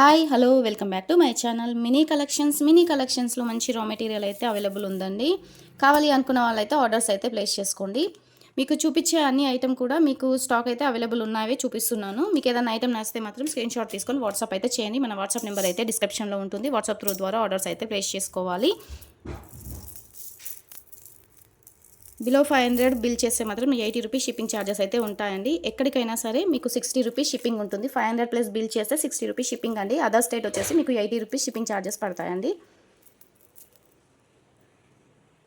Hi hello welcome back to my channel. Mini collections mini కలెక్షన్స్లో మంచి raw material అయితే available ఉందండి. కావాలి అనుకున్న వాళ్ళైతే ఆర్డర్స్ అయితే ప్లేస్ చేసుకోండి. మీకు చూపించే అన్ని ఐటమ్ కూడా మీకు స్టాక్ అయితే అవైలబుల్ ఉన్నాయే చూపిస్తున్నాను. మీకు ఏదైనా ఐటమ్ నచ్చితే మాత్రం స్క్రీన్ షాట్ తీసుకొని వాట్సాప్ అయితే చేయండి. మన వాట్సాప్ నెంబర్ అయితే డిస్క్రిప్షన్లో ఉంటుంది. వాట్సాప్ త్రూ ద్వారా ఆర్డర్స్ అయితే ప్లేస్ చేసుకోవాలి. బిలో ఫైవ్ హండ్రెడ్ బిల్ చేస్తే మాత్రం ఎయిటీ రూపీస్ షిప్పింగ్ ఛార్జెస్ అయితే ఉంటాయండి. ఎక్కడికైనా సరే మీకు సిక్స్టీ రూపీస్ షిప్పింగ్ ఉంటుంది. ఫైవ్ హండ్రెడ్ ప్లస్ బిల్ చేస్తే సిక్స్టీ రూపీస్ షిప్పింగ్ అండి. అదర్ స్టేట్ వచ్చేసి మీకు ఎయిటీ రూపీస్ షిప్పింగ్ ఛార్జెస్ పడతాయండి.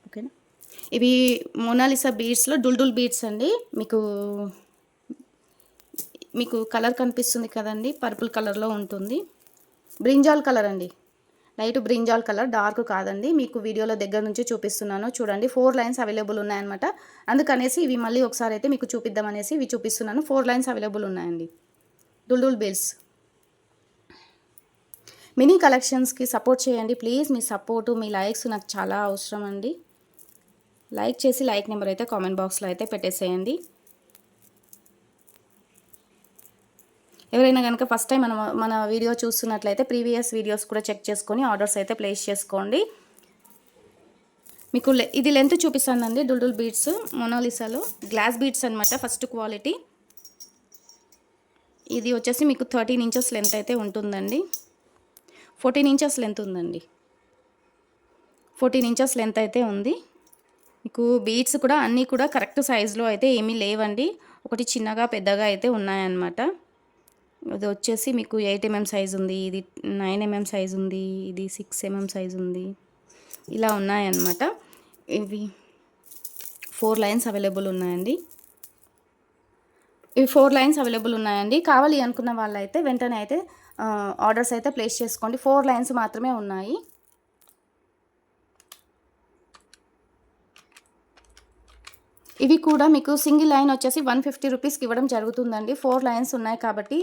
ఓకేనా? ఇవి మొనాలిసా బీడ్స్లో డుల్డుల్ బీడ్స్ అండి. మీకు మీకు కలర్ కనిపిస్తుంది కదండి. పర్పుల్ కలర్లో ఉంటుంది. బ్రింజాల్ కలర్ అండి. లైట్ బ్రింజాల్ కలర్ డార్క్ కాదండి. మీకు వీడియోలో దగ్గర నుంచి చూపిస్తున్నాను. చూడండి ఫోర్ లైన్స్ అవైలబుల్ ఉన్నాయన్నమాట. అందుకనేసి ఇవి మళ్ళీ ఒకసారి అయితే మీకు చూపిద్దామనేసి ఇవి చూపిస్తున్నాను. ఫోర్ లైన్స్ అవైలబుల్ ఉన్నాయండి. డుల్డుల్ బిల్స్. మినీ కలెక్షన్స్కి సపోర్ట్ చేయండి. ప్లీజ్ మీ సపోర్టు మీ లైక్స్ నాకు చాలా అవసరం అండి లైక్ చేసి లైక్ నెంబర్ అయితే కామెంట్ బాక్స్లో అయితే పెట్టేసేయండి. ఎవరైనా కనుక ఫస్ట్ టైం మన మన వీడియో చూస్తున్నట్లయితే ప్రీవియస్ వీడియోస్ కూడా చెక్ చేసుకొని ఆర్డర్స్ అయితే ప్లేస్ చేసుకోండి. మీకు లె- ఇది లెంత్ చూపిస్తానండి డుల్డుల్ బీడ్స్ మొనాలిసాలో గ్లాస్ బీడ్స్ అనమాట ఫస్ట్ క్వాలిటీ ఇది వచ్చేసి మీకు థర్టీన్ ఇంచెస్ లెంత్ అయితే ఉంటుందండి. ఫోర్టీన్ ఇంచెస్ లెంత్ ఉందండి. ఫోర్టీన్ ఇంచెస్ లెంత్ అయితే ఉంది. మీకు బీడ్స్ కూడా అన్నీ కూడా కరెక్ట్ సైజులో అయితే ఏమీ లేవండి. ఒకటి చిన్నగా పెద్దగా అయితే ఉన్నాయన్నమాట. ఇది వచ్చేసి మీకు ఎయిట్ ఎంఎం సైజ్ ఉంది ఇది నైన్ ఎంఎం సైజ్ ఉంది ఇది సిక్స్ ఎంఎం సైజ్ ఉంది. ఇలా ఉన్నాయన్నమాట. ఇవి ఫోర్ లైన్స్ అవైలబుల్ ఉన్నాయండి. ఇవి ఫోర్ లైన్స్ అవైలబుల్ ఉన్నాయండి. కావాలి అనుకున్న వాళ్ళైతే వెంటనే అయితే ఆర్డర్స్ అయితే ప్లేస్ చేసుకోండి. ఫోర్ లైన్స్ మాత్రమే ఉన్నాయి. ఇవి కూడా మీకు సింగిల్ లైన్ వచ్చేసి వన్ ఫిఫ్టీ రూపీస్కి ఇవ్వడం జరుగుతుందండి. ఫోర్ లైన్స్ ఉన్నాయి కాబట్టి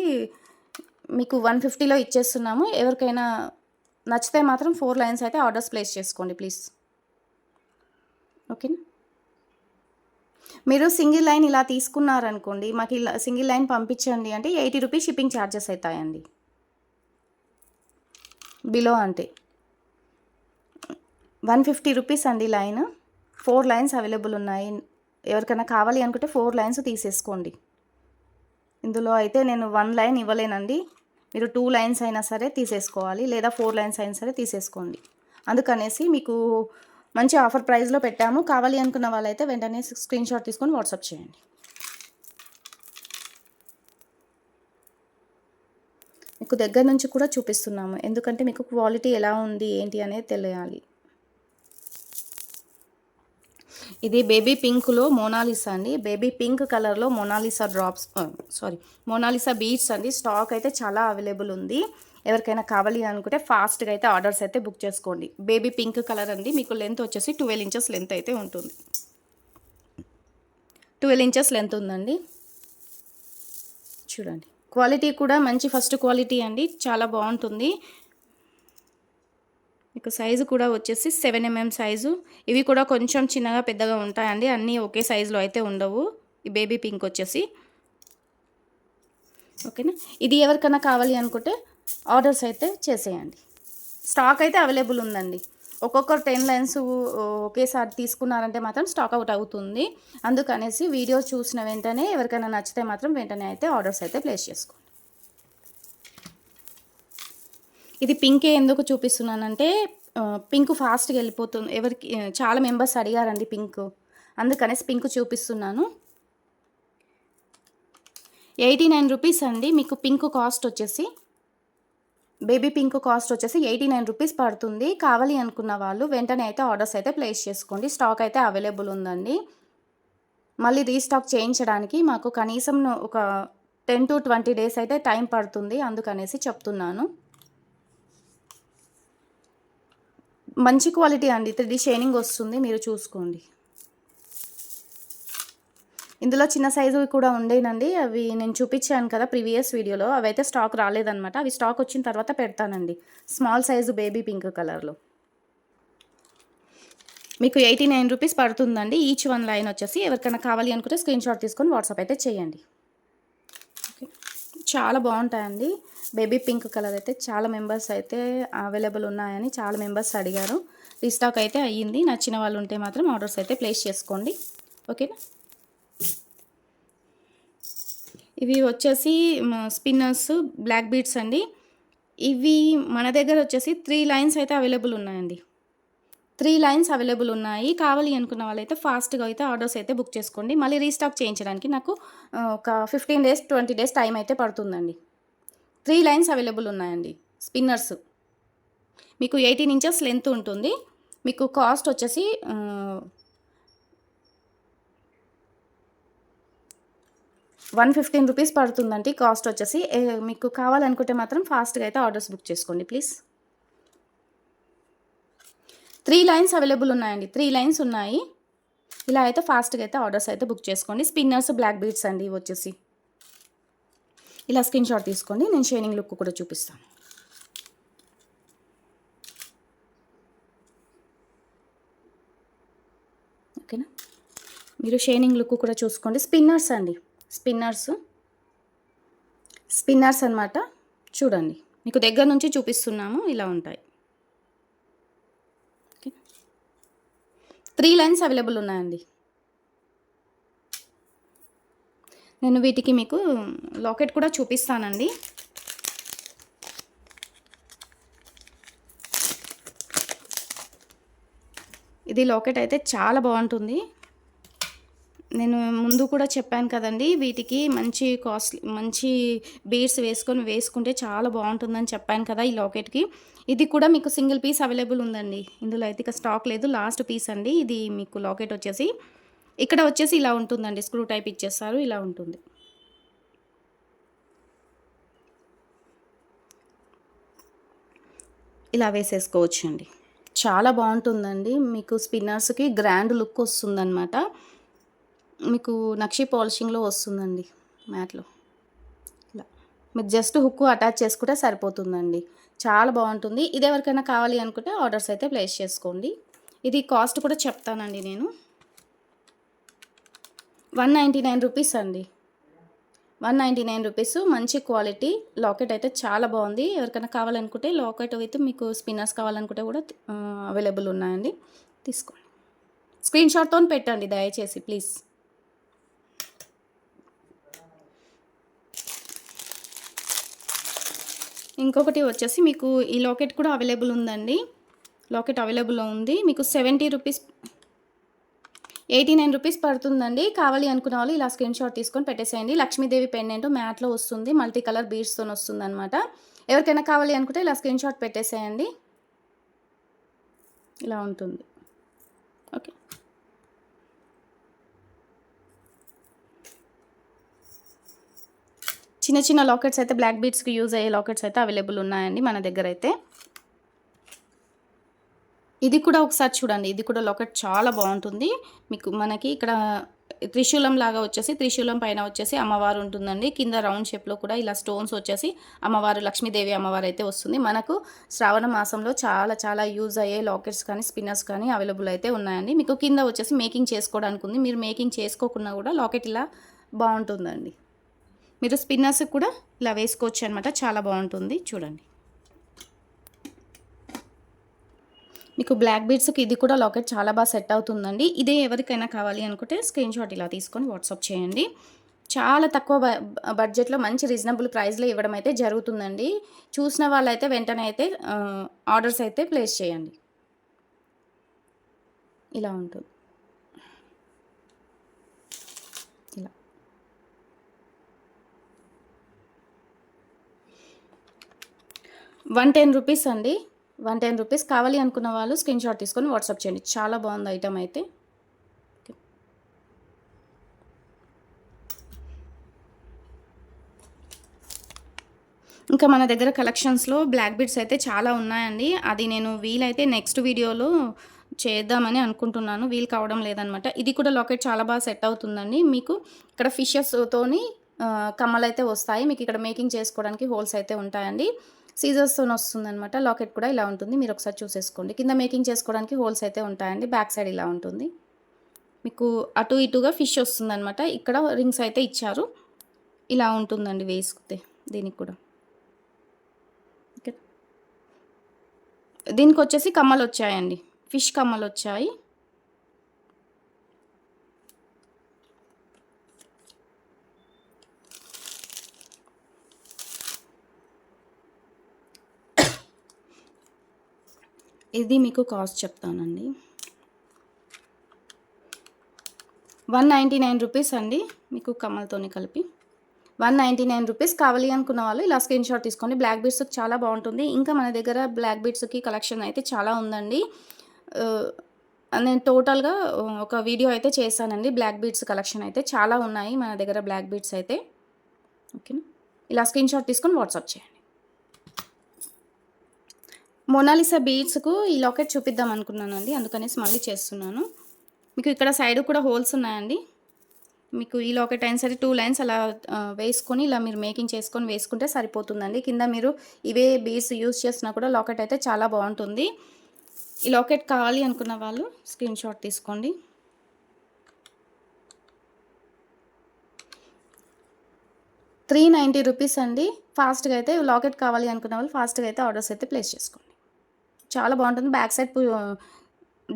మీకు వన్ ఫిఫ్టీలో ఇచ్చేస్తున్నాము. ఎవరికైనా నచ్చితే మాత్రం ఫోర్ లైన్స్ అయితే ఆర్డర్స్ ప్లేస్ చేసుకోండి ప్లీజ్. ఓకేనా? మీరు సింగిల్ లైన్ ఇలా తీసుకున్నారనుకోండి మాకు ఇలా సింగిల్ లైన్ పంపించండి అంటే ఎయిటీ రూపీస్ షిప్పింగ్ ఛార్జెస్ అవుతాయండి. బిలో అంటే. వన్ ఫిఫ్టీ రూపీస్ అండి లైన్. ఫోర్ లైన్స్ అవైలబుల్ ఉన్నాయి. ఎవరికైనా కావాలి అనుకుంటే ఫోర్ లైన్స్ తీసేసుకోండి. ఇందులో అయితే నేను వన్ లైన్ ఇవ్వలేనండి. మీరు టూ లైన్స్ అయినా సరే తీసేసుకోవాలి లేదా ఫోర్ లైన్స్ అయినా సరే తీసేసుకోండి. అందుకనేసి మీకు మంచి ఆఫర్ ప్రైస్లో పెట్టాము. కావాలి అనుకున్న వాళ్ళైతే వెంటనే స్క్రీన్ షాట్ తీసుకొని వాట్సాప్ చేయండి. మీకు దగ్గర నుంచి కూడా చూపిస్తున్నాము. ఎందుకంటే మీకు క్వాలిటీ ఎలా ఉంది ఏంటి అనేది తెలియాలి. ఇది బేబీ పింక్లో మోనాలిసా అండి. బేబీ పింక్ కలర్లో Monalisa drops sorry Monalisa beads అండి. స్టాక్ అయితే చాలా అవైలబుల్ ఉంది. ఎవరికైనా కావాలి అనుకుంటే ఫాస్ట్గా అయితే ఆర్డర్స్ అయితే బుక్ చేసుకోండి. బేబీ పింక్ కలర్ అండి. మీకు లెంత్ వచ్చేసి ట్వెల్వ్ ఇంచెస్ లెంత్ అయితే ఉంటుంది. ట్వెల్వ్ ఇంచెస్ లెంత్ ఉందండి. చూడండి. క్వాలిటీ కూడా మంచి ఫస్ట్ క్వాలిటీ అండి. చాలా బాగుంటుంది. మీకు సైజు కూడా వచ్చేసి సెవెన్ ఎంఎం సైజు. ఇవి కూడా కొంచెం చిన్నగా పెద్దగా ఉంటాయండి. అన్నీ ఒకే సైజులో అయితే ఉండవు. ఈ బేబీ పింక్ వచ్చేసి. ఓకేనా? ఇది ఎవరికైనా కావాలి అనుకుంటే ఆర్డర్స్ అయితే చేసేయండి. స్టాక్ అయితే అవైలబుల్ ఉందండి. ఒక్కొక్క టెన్ లైన్స్ ఒకేసారి తీసుకున్నారంటే మాత్రం స్టాక్ అవుట్ అవుతుంది. అందుకనేసి వీడియో చూసిన వెంటనే ఎవరికైనా నచ్చితే మాత్రం వెంటనే అయితే ఆర్డర్స్ అయితే ప్లేస్ చేసుకోండి. ఇది పింకే ఎందుకు చూపిస్తున్నానంటే పింక్ ఫాస్ట్గా వెళ్ళిపోతుంది. ఎవరికి చాలా మెంబర్స్ అడిగారండి పింక్. అందుకనేసి పింక్ చూపిస్తున్నాను. ఎయిటీ నైన్ రూపీస్ అండి. మీకు పింక్ కాస్ట్ వచ్చేసి బేబీ పింక్ కాస్ట్ వచ్చేసి ఎయిటీ నైన్ రూపీస్ పడుతుంది. కావాలి అనుకున్న వాళ్ళు వెంటనే అయితే ఆర్డర్స్ అయితే ప్లేస్ చేసుకోండి. స్టాక్ అయితే అవైలబుల్ ఉందండి. మళ్ళీ రీస్టాక్ చేయించడానికి మాకు కనీసం ఒక టెన్ టు ట్వంటీ డేస్ అయితే టైం పడుతుంది. అందుకనేసి చెప్తున్నాను. మంచి క్వాలిటీ అండి. త్రీ షైనింగ్ వస్తుంది. మీరు చూసుకోండి. ఇందులో చిన్న సైజు కూడా ఉండేనండి. అవి నేను చూపించాను కదా ప్రీవియస్ వీడియోలో. అవి అయితే స్టాక్ రాలేదనమాట అవి స్టాక్ వచ్చిన తర్వాత పెడతానండి. స్మాల్ సైజు బేబీ పింక్ కలర్లో. మీకు ఎయిటీ నైన్ రూపీస్ పడుతుందండి. ఈచ్ వన్ లైన్ వచ్చేసి ఎవరికైనా కావాలి అనుకుంటే స్క్రీన్ షాట్ తీసుకొని వాట్సాప్ అయితే చేయండి. ఓకే. చాలా బాగుంటాయండి. బేబీ పింక్ కలర్ అయితే చాలా మెంబర్స్ అయితే అవైలబుల్ ఉన్నాయని చాలా మెంబర్స్ అడిగారు. రీస్టాక్ అయితే అయ్యింది. నచ్చిన వాళ్ళు ఉంటే మాత్రం ఆర్డర్స్ అయితే ప్లేస్ చేసుకోండి. ఓకేనా? ఇవి వచ్చేసి స్పిన్నర్స్ బ్లాక్ బీట్స్ అండి. ఇవి మన దగ్గర వచ్చేసి త్రీ లైన్స్ అయితే అవైలబుల్ ఉన్నాయండి. త్రీ లైన్స్ అవైలబుల్ ఉన్నాయి. కావాలి అనుకున్న వాళ్ళైతే ఫాస్ట్గా అయితే ఆర్డర్స్ అయితే బుక్ చేసుకోండి. మళ్ళీ రీస్టాక్ చేయించడానికి నాకు ఒక fifteen days twenty days time అయితే పడుతుందండి. త్రీ లైన్స్ అవైలబుల్ ఉన్నాయండి. స్పిన్నర్స్. మీకు ఎయిటీన్ ఇంచెస్ లెంత్ ఉంటుంది. మీకు కాస్ట్ వచ్చేసి వన్ ఫిఫ్టీన్ రూపీస్ పడుతుందండి. కాస్ట్ వచ్చేసి మీకు కావాలనుకుంటే మాత్రం ఫాస్ట్గా అయితే ఆర్డర్స్ బుక్ చేసుకోండి ప్లీజ్. త్రీ లైన్స్ అవైలబుల్ ఉన్నాయండి. త్రీ లైన్స్ ఉన్నాయి. ఇలా అయితే ఫాస్ట్గా అయితే ఆర్డర్స్ అయితే బుక్ చేసుకోండి. స్పిన్నర్స్ బ్లాక్ బీట్స్ అండి ఇవి వచ్చేసి. ఇలా స్క్రీన్ షాట్ తీసుకోండి నేను షైనింగ్ లుక్ కూడా చూపిస్తాను. ఓకేనా? మీరు షైనింగ్ లుక్ కూడా చూసుకోండి. స్పిన్నర్స్ అండి. స్పిన్నర్స్. స్పిన్నర్స్ అన్నమాట. చూడండి. మీకు దగ్గర నుంచి చూపిస్తున్నాము. ఇలా ఉంటాయి. త్రీ లైన్స్ అవైలబుల్ ఉన్నాయండి. నేను వీటికి మీకు లాకెట్ కూడా చూపిస్తానండి. ఇది లాకెట్ అయితే చాలా బాగుంటుంది. నేను ముందు కూడా చెప్పాను కదండి వీటికి మంచి కాస్ట్ మంచి బీడ్స్ వేసుకొని వేసుకుంటే చాలా బాగుంటుందని చెప్పాను కదా ఈ లాకెట్కి. ఇది కూడా మీకు సింగిల్ పీస్ అవైలబుల్ ఉందండి. ఇందులో అయితే ఇక స్టాక్ లేదు లాస్ట్ పీస్ అండి. ఇది మీకు లాకెట్ వచ్చేసి ఇక్కడ వచ్చేసి ఇలా ఉంటుందండి. స్క్రూ టైప్ ఇచ్చేస్తారు. ఇలా ఉంటుంది. ఇలా వేసేసుకోవచ్చు అండి చాలా బాగుంటుందండి. మీకు స్పిన్నర్స్కి గ్రాండ్ లుక్ వస్తుందన్నమాట. మీకు నక్షి పాలిషింగ్లో వస్తుందండి మ్యాట్లో. ఇలా. మీరు జస్ట్ హుక్ అటాచ్ చేసుకుంటే సరిపోతుందండి. చాలా బాగుంటుంది. ఇది ఎవరికైనా కావాలి అనుకుంటే ఆర్డర్స్ అయితే ప్లేస్ చేసుకోండి. ఇది కాస్ట్ కూడా చెప్తానండి నేను. వన్ నైంటీ నైన్ రూపీస్ అండి. వన్ నైంటీ నైన్ రూపీస్ మంచి క్వాలిటీ. లాకెట్ అయితే చాలా బాగుంది. ఎవరికైనా కావాలనుకుంటే లాకెట్ అయితే మీకు స్పిన్నర్స్ కావాలనుకుంటే కూడా అవైలబుల్ ఉన్నాయండి. తీసుకోండి. స్క్రీన్ షాట్తో పెట్టండి దయచేసి ప్లీజ్. ఇంకొకటి వచ్చేసి మీకు ఈ లాకెట్ కూడా అవైలబుల్ ఉందండి. లాకెట్ అవైలబుల్ ఉంది. మీకు seventy rupees eighty nine rupees పడుతుందండి. కావాలి అనుకున్న వాళ్ళు ఇలా స్క్రీన్ షాట్ తీసుకొని పెట్టేసేయండి. లక్ష్మీదేవి పెండెంట్ మ్యాట్లో వస్తుంది. మల్టీ కలర్ బీడ్స్తో వస్తుంది అనమాట ఎవరికైనా కావాలి అనుకుంటే ఇలా స్క్రీన్ షాట్ పెట్టేసేయండి. ఇలా ఉంటుంది. ఓకే. చిన్న చిన్న లాకెట్స్ అయితే బ్లాక్ బీడ్స్కి యూజ్ అయ్యే లాకెట్స్ అయితే అవైలబుల్ ఉన్నాయండి మన దగ్గర అయితే. ఇది కూడా ఒకసారి చూడండి. ఇది కూడా లాకెట్ చాలా బాగుంటుంది. మీకు మనకి ఇక్కడ త్రిశూలం లాగా వచ్చేసి త్రిశూలం పైన వచ్చేసి అమ్మవారు ఉంటుందండి. కింద రౌండ్ షేప్లో కూడా ఇలా స్టోన్స్ వచ్చేసి అమ్మవారు లక్ష్మీదేవి అమ్మవారు అయితే వస్తుంది. మనకు శ్రావణ మాసంలో చాలా చాలా యూజ్ అయ్యే లాకెట్స్ కానీ స్పిన్నర్స్ కానీ అవైలబుల్ అయితే ఉన్నాయండి. మీకు కింద వచ్చేసి మేకింగ్ చేసుకోవడానికి ఉంది. మీరు మేకింగ్ చేసుకోకుండా కూడా లాకెట్ ఇలా బాగుంటుందండి. మీరు స్పిన్నర్స్ కూడా ఇలా వేసుకోవచ్చు అనమాట చాలా బాగుంటుంది. చూడండి. మీకు బ్లాక్ బీడ్స్కి ఇది కూడా లాకెట్ చాలా బాగా సెట్ అవుతుందండి. ఇదే ఎవరికైనా కావాలి అనుకుంటే స్క్రీన్ షాట్ ఇలా తీసుకొని వాట్సాప్ చేయండి. చాలా తక్కువ బడ్జెట్లో మంచి రీజనబుల్ ప్రైస్లో ఇవ్వడం అయితే జరుగుతుందండి. చూసిన వాళ్ళైతే వెంటనే అయితే ఆర్డర్స్ అయితే ప్లేస్ చేయండి. ఇలా ఉంటుంది. ఇలా. వన్ టెన్ రూపీస్ అండి. వన్ టెన్ రూపీస్ కావాలి అనుకున్న వాళ్ళు స్క్రీన్ షాట్ తీసుకొని వాట్సాప్ చేయండి. చాలా బాగుంది ఐటమ్ అయితే. ఇంకా మన దగ్గర కలెక్షన్స్లో బ్లాక్ బీడ్స్ అయితే చాలా ఉన్నాయండి. అది నేను వీలైతే నెక్స్ట్ వీడియోలో చేద్దామని అనుకుంటున్నాను. వీలు కావడం లేదనమాట. ఇది కూడా లాకెట్ చాలా బాగా సెట్ అవుతుందండి. మీకు ఇక్కడ ఫిషెస్తోని కమ్మలు అయితే వస్తాయి. మీకు ఇక్కడ మేకింగ్ చేసుకోవడానికి హోల్స్ అయితే ఉంటాయండి. సీజర్స్తో వస్తుందన్నమాట. లాకెట్ కూడా ఇలా ఉంటుంది. మీరు ఒకసారి చూసేసుకోండి. కింద మేకింగ్ చేసుకోవడానికి హోల్స్ అయితే ఉంటాయండి. బ్యాక్ సైడ్ ఇలా ఉంటుంది. మీకు అటు ఇటుగా ఫిష్ వస్తుందన్నమాట. ఇక్కడ రింగ్స్ అయితే ఇచ్చారు. ఇలా ఉంటుందండి వేసుకుంటే దీనికి కూడా. ఓకే దీనికి వచ్చేసి కమ్మలు వచ్చాయండి ఫిష్ కమ్మలు వచ్చాయి ఇది మీకు కాస్ట్ చెప్తానండి. వన్ నైంటీ నైన్ రూపీస్ అండి మీకు కమ్మలతోని కలిపి. వన్ నైంటీ నైన్ రూపీస్ కావాలి అనుకున్న వాళ్ళు ఇలా స్క్రీన్ షాట్ తీసుకోండి. బ్లాక్ బీడ్స్కి చాలా బాగుంటుంది. ఇంకా మన దగ్గర బ్లాక్ బీడ్స్కి కలెక్షన్ అయితే చాలా ఉందండి. నేను టోటల్గా ఒక వీడియో అయితే చేశానండి. బ్లాక్ బీడ్స్ కలెక్షన్ అయితే చాలా ఉన్నాయి మన దగ్గర బ్లాక్ బీడ్స్ అయితే. ఓకేనా? ఇలా స్క్రీన్ షాట్ తీసుకొని వాట్సాప్ చేయండి. మొనాలిసా బీడ్స్కు ఈ లాకెట్ చూపిద్దాం అనుకున్నానండి. అందుకనేసి మళ్ళీ చేస్తున్నాను. మీకు ఇక్కడ సైడ్ కూడా హోల్స్ ఉన్నాయండి. మీకు ఈ లాకెట్ అయిన సరే టూ లైన్స్ అలా వేసుకొని ఇలా మీరు మేకింగ్ చేసుకొని వేసుకుంటే సరిపోతుందండి. కింద మీరు ఇవే బీడ్స్ యూస్ చేసినా కూడా లాకెట్ అయితే చాలా బాగుంటుంది. ఈ లాకెట్ కావాలి అనుకున్న వాళ్ళు స్క్రీన్ షాట్ తీసుకోండి. త్రీ నైంటీ రూపీస్ అండి. ఫాస్ట్గా అయితే లాకెట్ కావాలి అనుకున్న వాళ్ళు ఫాస్ట్గా అయితే ఆర్డర్స్ అయితే ప్లేస్ చేసుకోండి. చాలా బాగుంటుంది. బ్యాక్ సైడ్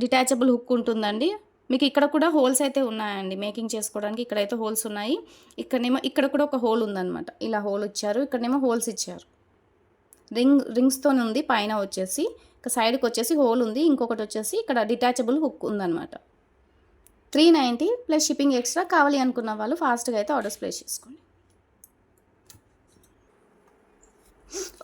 డిటాచబుల్ హుక్ ఉంటుందండి. మీకు ఇక్కడ కూడా హోల్స్ అయితే ఉన్నాయండి మేకింగ్ చేసుకోవడానికి. ఇక్కడైతే హోల్స్ ఉన్నాయి. ఇక్కడనేమో ఇక్కడ కూడా ఒక హోల్ ఉందన్నమాట. ఇలా హోల్ ఇచ్చారు. ఇక్కడనేమో హోల్స్ ఇచ్చారు. రింగ్ రింగ్స్తో ఉంది. పైన వచ్చేసి ఇక సైడ్కి వచ్చేసి హోల్ ఉంది. ఇంకొకటి వచ్చేసి ఇక్కడ డిటాచబుల్ హుక్ ఉందన్నమాట. Three ninety plus shipping extra కావాలి అనుకున్న వాళ్ళు ఫాస్ట్గా అయితే ఆర్డర్స్ ప్లేస్ చేసుకోండి.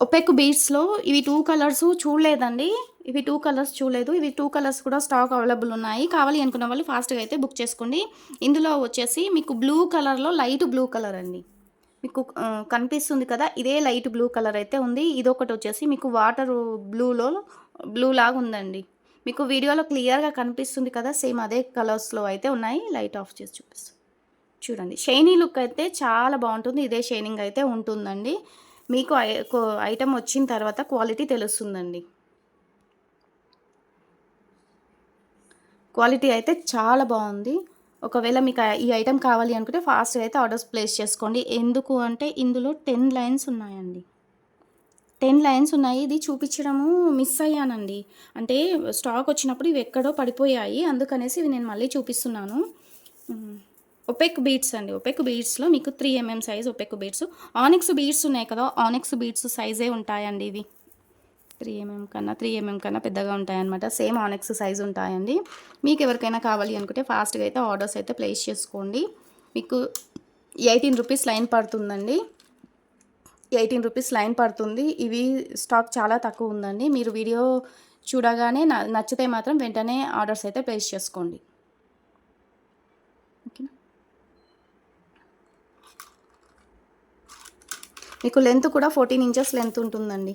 ఒపెక్ బీడ్స్లో ఇవి టూ కలర్స్ చూడలేదండి. ఇవి టూ కలర్స్ చూడలేదు. ఇవి టూ కలర్స్ కూడా స్టాక్ అవైలబుల్ ఉన్నాయి. కావాలి అనుకున్న వాళ్ళు ఫాస్ట్గా అయితే బుక్ చేసుకోండి. ఇందులో వచ్చేసి మీకు బ్లూ కలర్లో లైట్ బ్లూ కలర్ అండి. మీకు కనిపిస్తుంది కదా ఇదే లైట్ బ్లూ కలర్ అయితే ఉంది. ఇదొకటి వచ్చేసి మీకు వాటర్ బ్లూలో బ్లూ లాగా ఉందండి. మీకు వీడియోలో క్లియర్గా కనిపిస్తుంది కదా సేమ్ అదే కలర్స్లో అయితే ఉన్నాయి. లైట్ ఆఫ్ చేసి చూపిస్తాను చూడండి. షైనీ లుక్ అయితే చాలా బాగుంటుంది. ఇదే షైనింగ్ అయితే ఉంటుందండి. మీకు ఐ- కో- ఐటమ్ వచ్చిన తర్వాత క్వాలిటీ తెలుస్తుందండి. క్వాలిటీ అయితే చాలా బాగుంది. ఒకవేళ మీకు ఈ ఐటెం కావాలి అనుకుంటే ఫాస్ట్గా అయితే ఆర్డర్స్ ప్లేస్ చేసుకోండి. ఎందుకు అంటే ఇందులో టెన్ లైన్స్ ఉన్నాయండి. టెన్ లైన్స్ ఉన్నాయి. ఇది చూపించడము మిస్ అయ్యానండి. అంటే స్టాక్ వచ్చినప్పుడు ఇవి ఎక్కడో పడిపోయాయి. అందుకనేసి ఇవి నేను మళ్ళీ చూపిస్తున్నాను. ఒపెక్ బీడ్స్ అండి. ఒపెక్ బీడ్స్లో మీకు three mm size opaque beads onyx beads ఉన్నాయి కదా ఆనిక్స్ బీడ్స్ సైజే ఉంటాయండి ఇవి. త్రీ ఎంఎం కన్నా త్రీ ఎంఎం కన్నా పెద్దగా ఉంటాయన్నమాట. సేమ్ ఆనెక్స్ సైజ్ ఉంటాయండి. మీకు ఎవరికైనా కావాలి అనుకుంటే ఫాస్ట్గా అయితే ఆర్డర్స్ అయితే ప్లేస్ చేసుకోండి. మీకు ఎయిటీన్ రూపీస్ లైన్ పడుతుందండి. ఎయిటీన్ రూపీస్ లైన్ పడుతుంది. ఇవి స్టాక్ చాలా తక్కువ ఉందండి. మీరు వీడియో చూడగానే నచ్చితే మాత్రం వెంటనే ఆర్డర్స్ అయితే ప్లేస్ చేసుకోండి ఓకేనా మీకు లెంత్ కూడా ఫోర్టీన్ ఇంచెస్ లెంత్ ఉంటుందండి.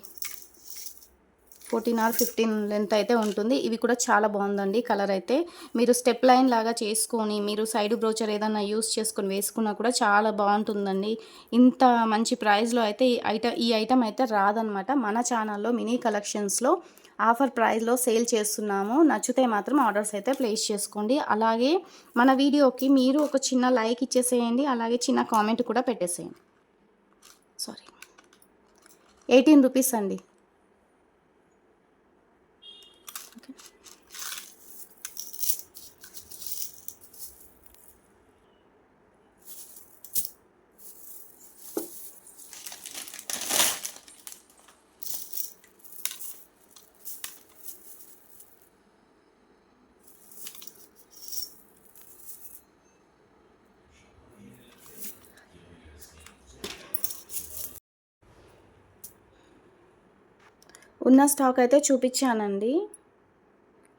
ఫోర్టీన్ ఆర్ ఫిఫ్టీన్ లెంత్ అయితే ఉంటుంది. ఇవి కూడా చాలా బాగుందండి కలర్ అయితే. మీరు స్టెప్ లైన్ లాగా చేసుకొని మీరు సైడ్ బ్రోచర్ ఏదైనా యూస్ చేసుకొని వేసుకున్నా కూడా చాలా బాగుంటుందండి. ఇంత మంచి ప్రైస్లో అయితే ఈ ఐటమ్ ఈ ఐటమ్ అయితే రాదనమాట మన ఛానల్లో మినీ కలెక్షన్స్లో ఆఫర్ ప్రైస్లో సేల్ చేస్తున్నాము. నచ్చితే మాత్రం ఆర్డర్స్ అయితే ప్లేస్ చేసుకోండి. అలాగే మన వీడియోకి మీరు ఒక చిన్న లైక్ ఇచ్చేసేయండి. అలాగే చిన్న కామెంట్ కూడా పెట్టేసేయండి. సారీ. ఎయిటీన్ రూపీస్ అండి. ఉన్న స్టాక్ అయితే చూపించానండి.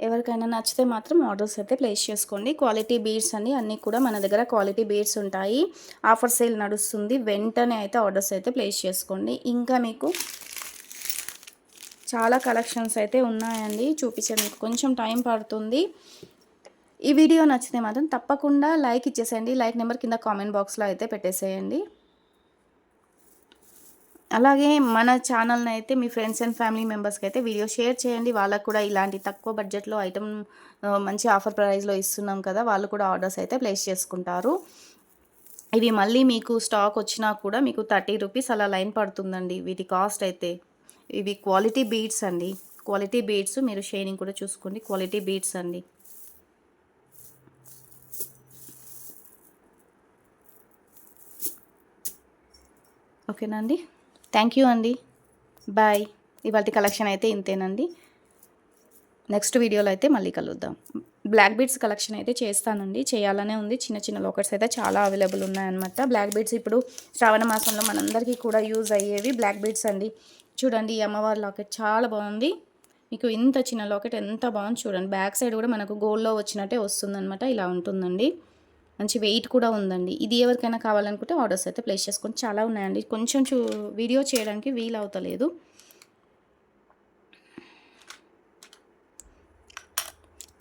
ఎవరికైనా నచ్చితే మాత్రం ఆర్డర్స్ అయితే ప్లేస్ చేసుకోండి. క్వాలిటీ బీడ్స్ అండి అన్నీ కూడా మన దగ్గర క్వాలిటీ బీడ్స్ ఉంటాయి. ఆఫర్ సేల్ నడుస్తుంది. వెంటనే అయితే ఆర్డర్స్ అయితే ప్లేస్ చేసుకోండి. ఇంకా మీకు చాలా కలెక్షన్స్ అయితే ఉన్నాయండి. చూపించడానికి కొంచెం టైం పడుతుంది. ఈ వీడియో నచ్చితే మాత్రం తప్పకుండా లైక్ ఇచ్చేసేయండి. లైక్ నెంబర్ కింద కామెంట్ బాక్స్లో అయితే పెట్టేసేయండి. అలాగే మన ఛానల్ని అయితే మీ ఫ్రెండ్స్ అండ్ ఫ్యామిలీ మెంబర్స్కి అయితే వీడియో షేర్ చేయండి. వాళ్ళకు కూడా ఇలాంటి తక్కువ బడ్జెట్లో ఐటమ్ మంచి ఆఫర్ ప్రైస్లో ఇస్తున్నాం కదా వాళ్ళు కూడా ఆర్డర్స్ అయితే ప్లేస్ చేసుకుంటారు. ఇవి మళ్ళీ మీకు స్టాక్ వచ్చినా కూడా మీకు థర్టీ రూపీస్ అలా లైన్ పడుతుందండి. వీటి కాస్ట్ అయితే ఇవి క్వాలిటీ బీడ్స్ అండి. క్వాలిటీ బీడ్స్ మీరు షైనింగ్ కూడా చూసుకోండి. క్వాలిటీ బీడ్స్ అండి. ఓకేనా అండి? థ్యాంక్ యూ అండి బాయ్ ఇవాళ కలెక్షన్ అయితే ఇంతేనండి. నెక్స్ట్ వీడియోలో అయితే మళ్ళీ కలుద్దాం. బ్లాక్ బీడ్స్ కలెక్షన్ అయితే చేస్తానండి. చేయాలనే ఉంది. చిన్న చిన్న లోకర్స్ అయితే చాలా అవైలబుల్ ఉన్నాయన్నమాట. బ్లాక్ బీడ్స్ ఇప్పుడు శ్రావణ మాసంలో మనందరికీ కూడా యూజ్ అయ్యేవి బ్లాక్ బీడ్స్ అండి. చూడండి ఈ అమ్మవారి లాకెట్ చాలా బాగుంది. మీకు ఇంత చిన్న లాకెట్ ఎంత బాగుంది చూడండి. బ్యాక్ సైడ్ కూడా మనకు గోల్డ్లో వచ్చినట్టే వస్తుందన్నమాట. ఇలా ఉంటుందండి. మంచి వెయిట్ కూడా ఉందండి. ఇది ఎవరికైనా కావాలనుకుంటే ఆర్డర్స్ అయితే ప్లేస్ చేసుకొని చాలా ఉన్నాయండి. కొంచెం చూ వీడియో చేయడానికి వీలు అవుతలేదు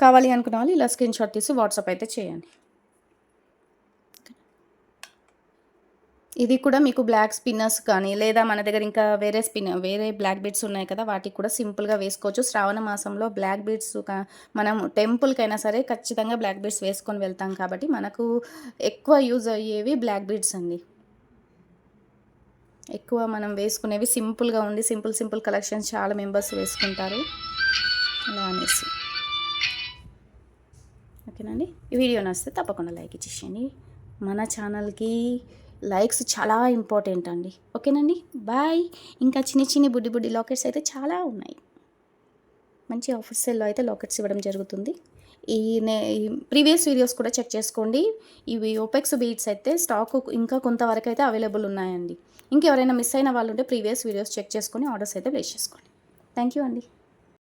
కావాలి అనుకున్న వాళ్ళు ఇలా స్క్రీన్ షాట్ తీసి వాట్సాప్ అయితే చేయండి. ఇది కూడా మీకు బ్లాక్ స్పిన్నర్స్ కానీ లేదా మన దగ్గర ఇంకా వేరే స్పిన్ వేరే బ్లాక్ బీడ్స్ ఉన్నాయి కదా వాటికి కూడా సింపుల్గా వేసుకోవచ్చు. శ్రావణ మాసంలో బ్లాక్ బీడ్స్ మనం టెంపుల్కైనా సరే ఖచ్చితంగా బ్లాక్ బీడ్స్ వేసుకొని వెళ్తాం కాబట్టి మనకు ఎక్కువ యూజ్ అయ్యేవి బ్లాక్ బీడ్స్ అండి. ఎక్కువ మనం వేసుకునేవి సింపుల్గా ఉండి సింపుల్ సింపుల్ కలెక్షన్స్ చాలా మెంబర్స్ వేసుకుంటారు. అలా అనేసి. ఓకేనండి ఈ వీడియో నచ్చితే తప్పకుండా లైక్ ఇచ్చేసేయండి. మన ఛానల్కి లైక్స్ చాలా ఇంపార్టెంట్ అండి. ఓకేనండి? బాయ్. ఇంకా చిన్ని చిన్ని బుడ్డి బుడ్డి లాకెట్స్ అయితే చాలా ఉన్నాయి. మంచి ఆఫర్ సెల్లో అయితే లాకెట్స్ ఇవ్వడం జరుగుతుంది. ఈ నే ప్రీవియస్ వీడియోస్ కూడా చెక్ చేసుకోండి. ఇవి ఓపెక్స్ బీట్స్ అయితే స్టాక్ ఇంకా కొంతవరకు అయితే అవైలబుల్ ఉన్నాయండి. ఇంకెవరైనా మిస్ అయిన వాళ్ళు ఉంటే ప్రీవియస్ వీడియోస్ చెక్ చేసుకొని ఆర్డర్స్ అయితే ప్లేస్ చేసుకోండి. థ్యాంక్ యూ అండి.